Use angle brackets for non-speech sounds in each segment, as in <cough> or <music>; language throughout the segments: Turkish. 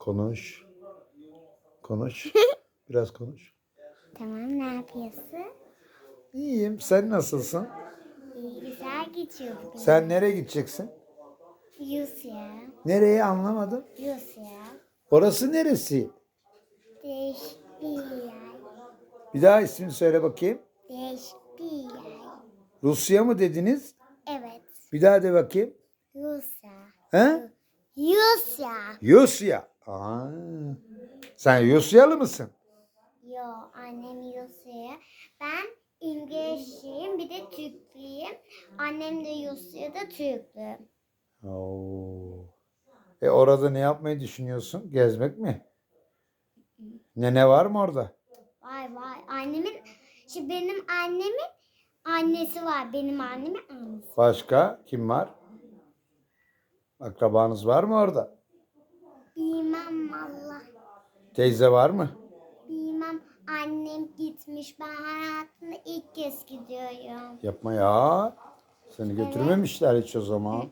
Konuş. Konuş. <laughs> Biraz konuş. Tamam ne yapıyorsun? İyiyim. Sen nasılsın? İyi güzel geçiyor bugün. Sen nereye gideceksin? Rusya. Nereye anlamadım. Rusya. Orası neresi? Değişik bir yer. Bir daha ismini söyle bakayım. Değişik bir yer. Rusya mı dediniz? Evet. Bir daha de bakayım. Rusya. He? Rusya. Rusya. Aa. Sen Rusyalı mısın? Yo annem Rusya. Ben İngilizceyim bir de Türklüyüm. Annem de Rusya'da Türklü. Oo. E orada ne yapmayı düşünüyorsun? Gezmek mi? Nene var mı orada? Vay vay. Annemin, şimdi benim annemin annesi var. Benim annemin annesi. Başka kim var? Akrabanız var mı orada? Bilmem valla. Teyze var mı? Bilmem annem gitmiş. Ben hayatımda ilk kez gidiyorum. Yapma ya. Seni götürmemişler hiç o zaman.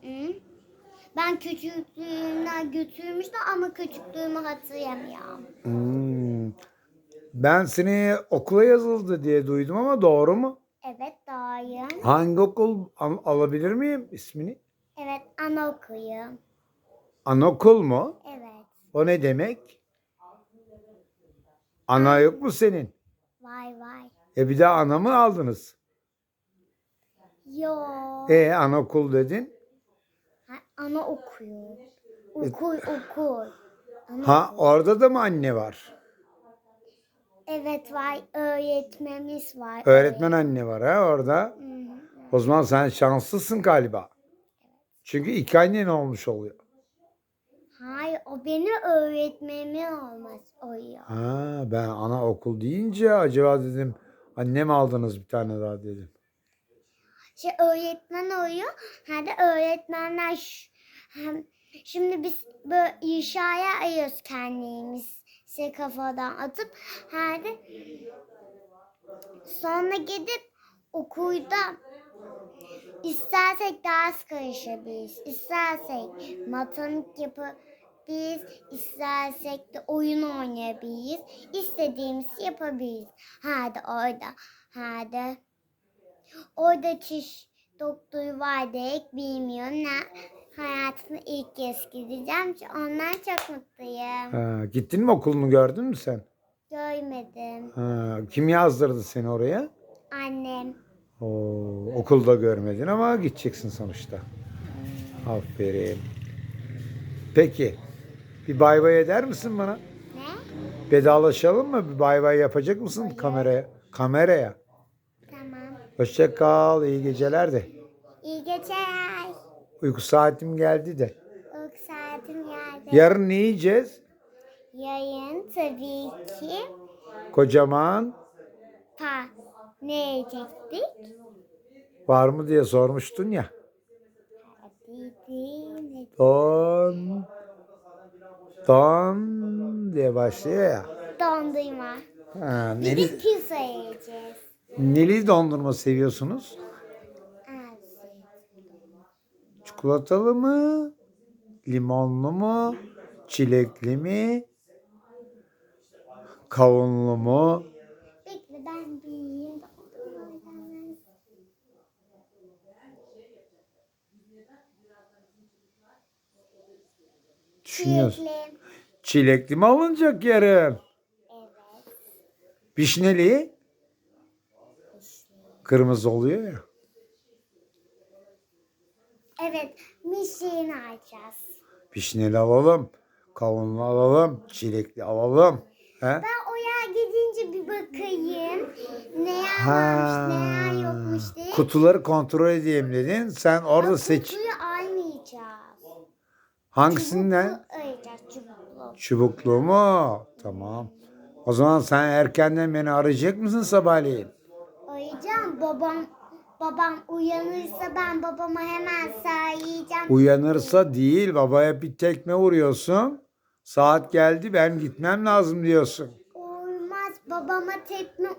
Ben küçüklüğümden götürmüştüm ama küçüklüğümü hatırlamıyorum. Hmm. Ben seni okula yazıldı diye duydum ama doğru mu? Evet doğru. Hangi okul Al- alabilir miyim ismini? Evet anaokulu. Anaokul mu? Evet. O ne demek? Ana yok mu senin? Vay vay. E bir de ana mı aldınız? Yo. E anaokul dedin. Ha, anaokulu. Okul okul. Ana- Ha orada da mı anne var? Evet var. Öğretmenimiz var. Öğretmen anne var ha orada. Hı hı. O zaman sen şanslısın galiba. Çünkü iki annen olmuş oluyor. Hayır o benim öğretmenim olmaz oluyor. Ha ben anaokul deyince acaba dedim annem aldınız bir tane daha dedim. Şey öğretmen oluyor. Hem de öğretmenler ş- hem şimdi biz böyle inşaya ayırıyoruz kendimiz. Şey kafadan atıp hem de sonra gidip okulda istersek ders karışabiliriz. İstersek matematik yapabiliriz. istersek de oyun oynayabiliriz. İstediğimizi yapabiliriz. Hadi orada. Hadi. Orada çiş doktoru var diye bilmiyorum ne. Hayatımda ilk kez gideceğim. Ondan çok mutluyum. Ha, gittin mi okulunu gördün mü sen? Görmedim. Ha, kim yazdırdı seni oraya? Annem. Oo, okulda görmedin ama gideceksin sonuçta. Aferin. Peki. Bir bay bay eder misin bana? Ne? Vedalaşalım mı? Bir bay bay yapacak mısın kameraya? Kameraya. Tamam. Hoşça kal. iyi geceler de. İyi geceler. Uyku saatim geldi de. Uyku saatim geldi. Yarın ne yiyeceğiz? Yayın tabii ki Kocaman pa ne yiyecektik? var mı diye sormuştun ya. Don Don diye başlıyor ya. Dondurma. Ha, neli, pizza yiyeceğiz. neli dondurma seviyorsunuz? Çikolatalı mı? Limonlu mu? Çilekli mi? Kavunlu mu? Bekle ben dondurmadan. Düşünüyorsun. Çilekli. Çilekli mi alınacak yarın? Evet. Vişneli? Kırmızı oluyor ya. Evet. Mişiğini açacağız. Vişneli alalım. Kavunlu alalım. Çilekli alalım. He? Ben oya gidince bir bakayım. Ne Ha. varmış, ne yokmuş diye. Kutuları kontrol edeyim dedin. Sen orada seç. Kutuyu almayacağız. Hangisinden? Çubuklu çubuklu. Çubuklu mu? Tamam. O zaman sen erkenden beni arayacak mısın sabahleyin? Arayacağım. Babam babam uyanırsa ben babama hemen sayacağım. Uyanırsa değil babaya bir tekme vuruyorsun. Saat geldi ben gitmem lazım diyorsun. Olmaz. Babama tekme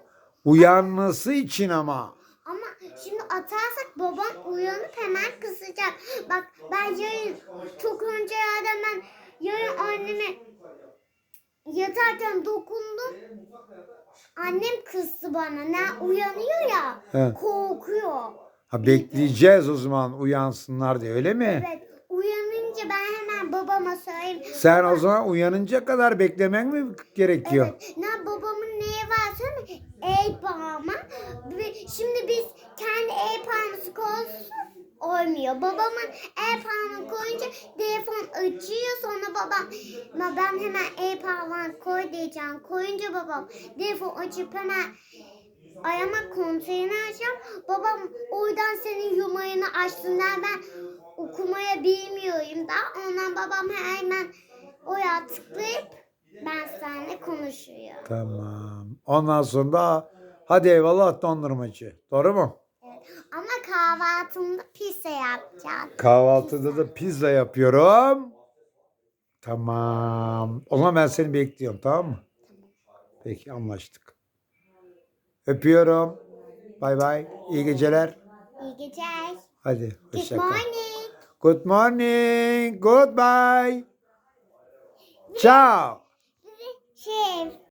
Uyanması için ama. Ama şimdi atarsak babam uyanıp hemen kızacak. Bak ben yarın çok önce yerden ben yarın anneme yatarken dokundum. Annem kızdı bana. Ne uyanıyor ya. He. Korkuyor. Ha bekleyeceğiz o zaman uyansınlar diye öyle mi? Evet. Uyanınca ben hemen babama söyleyeyim. Sen o zaman uyanınca kadar beklemen mi gerekiyor? Evet. Ne babamın neye var mi? El parmağı. Şimdi biz kendi el parmağımızı koysun olmuyor. Babamın el parmağını koyunca telefon açıyor sonra babam ben hemen el parmağını koy diyeceğim. Koyunca babam telefon açıp hemen ayağıma kontrolünü açacağım. Babam oradan senin yumayını açtığından ben okumaya bilmiyorum da ondan babam hemen oraya tıklayıp ben seninle konuşuyor. Tamam. Ondan sonra da hadi eyvallah dondurmacı. Doğru mu? Evet. Ama kahvaltımda pizza yapacağız. Kahvaltıda da pizza yapıyorum. Tamam. O zaman ben seni bekliyorum tamam mı? Peki anlaştık. Öpüyorum. Bay bay. İyi geceler. İyi geceler. Hadi Good hoşça kal. morning. Good morning. Goodbye. Ciao. Şey,